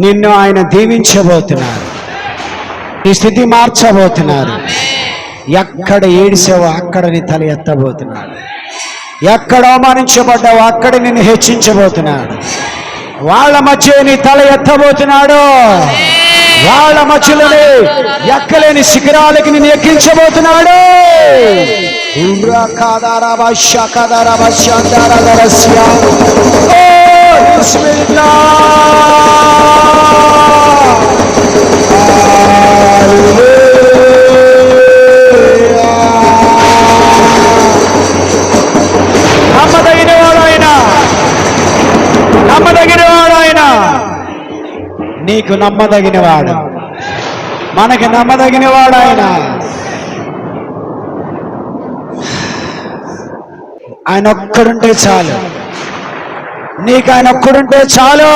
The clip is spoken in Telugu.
నిన్ను ఆయన దీవించబోతున్నారు. నీ స్థితి మార్చబోతున్నారు. ఎక్కడ ఏడిసావో అక్కడ నీ తల ఎత్తబోతున్నాడు ఎక్కడ అవమానించబడ్డావో అక్కడ నిన్ను హెచ్చించబోతున్నాడు వాళ్ళ మధ్య నీ తల ఎత్తబోతున్నాడు. వాళ్ళ మధ్యలోనే ఎక్కలేని శిఖరాలకి నిన్ను ఎక్కించబోతున్నాడు. ఉర్రా కాదారా భాష్య కాదారా భాష్య నమ్మదగిన వాడు ఆయన. నీకు నమ్మదగిన వాడు మనకి నమ్మదగిన వాడు ఆయన. ఆయన ఒక్కడుంటే చాలు. నీకు ఆయన ఒక్కడుంటే చాలు.